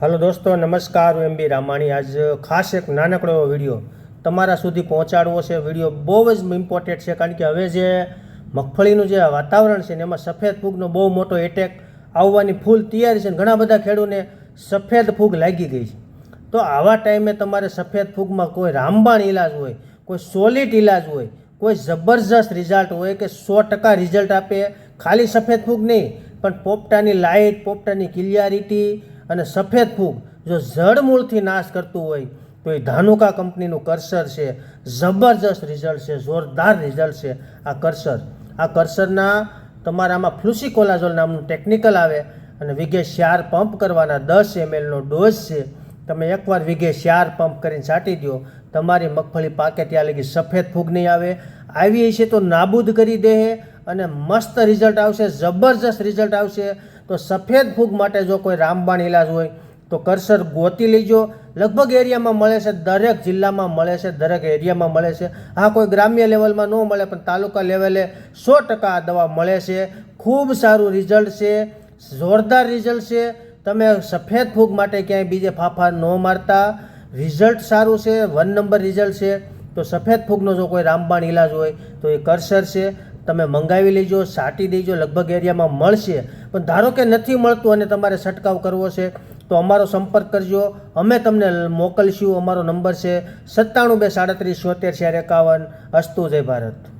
Hello દોસ્તો, નમસ્કાર, હું એમ બી રામાણી. આજ ખાસ એક નાનકડો એવો વીડિયો તમારા સુધી પહોંચાડવો છે. વીડિયો બહુ જ ઇમ્પોર્ટન્ટ છે, કારણ કે હવે જે મગફળીનું જે વાતાવરણ છે ને એમાં સફેદ ફૂગનો બહુ મોટો એટેક આવવાની ફૂલ તૈયારી છે ઘણા બધા ખેડૂને સફેદ ફૂગ લાગી ગઈ છે. તો આવા ટાઈમે તમારે સફેદ ફૂગમાં કોઈ રામબાણ ઇલાજ હોય, કોઈ સોલિડ ઇલાજ હોય, કોઈ જબરજસ્ત રિઝલ્ટ હોય કે સો ટકા રિઝલ્ટ આપે, ખાલી સફેદ ફૂગ નહીં, પણ પોપટાની લાઇટ પોપટાની ક્લિયરિટી અને સફેદ ફૂગ જો જડમૂળથી નાશ કરતું હોય, તો એ ધાનુકા કંપનીનું કર્સર છે. જબરજસ્ત રિઝલ્ટ છે, જોરદાર રિઝલ્ટ છે આ કર્સર. આ કર્સરના તમારામાં ફ્લુસિકોલાઝોલ નામનું ટેકનિકલ આવે અને વીઘે શ્યાર પંપ કરવાના દસ એમએલનો ડોઝ છે. તમે એકવાર વીઘે શ્યાર પંપ કરીને છાંટી દો, તમારી મગફળી પાકે ત્યાં લગી સફેદ ફૂગ નહીં આવે. આવી છે તો નાબૂદ કરી દે અને મસ્ત રિઝલ્ટ આવશે, જબરજસ્ત રિઝલ્ટ આવશે. તો સફેદ ફૂગ માટે જો કોઈ રામબાણ ઇલાજ હોય, તો કરસર ગોતી લેજો. લગભગ એરિયામાં મળે છે, દરેક જિલ્લામાં મળે છે, દરેક એરિયામાં મળે છે. હા કોઈ ગ્રામ્ય લેવલમાં ન મળે, પણ તાલુકા લેવલે સો ટકા આ દવા મળે છે. ખૂબ સારું રિઝલ્ટ છે, જોરદાર રિઝલ્ટ છે. તમે સફેદ ફૂગ માટે ક્યાંય બીજે ફાફા ન મારતા. રિઝલ્ટ સારું છે, વન નંબર રિઝલ્ટ છે. તો સફેદ ફૂગનો જો કોઈ રામબાણ ઇલાજ હોય, તો એ કરસર છે. તમે મંગાવી લેજો, સાટી દેજો, લગભગ એરિયામાં મળશે. પણ ધારો કે નથી મળતું અને તમારે છંટકાવ કરવો છે, તો અમારો સંપર્ક કરજો. અમે તમને મોકલશું, અમારો નંબર છે, સત્તાણું બે સાડત્રીસ સોતેર ચાર એકાવન, અસ્તુ જય ભારત.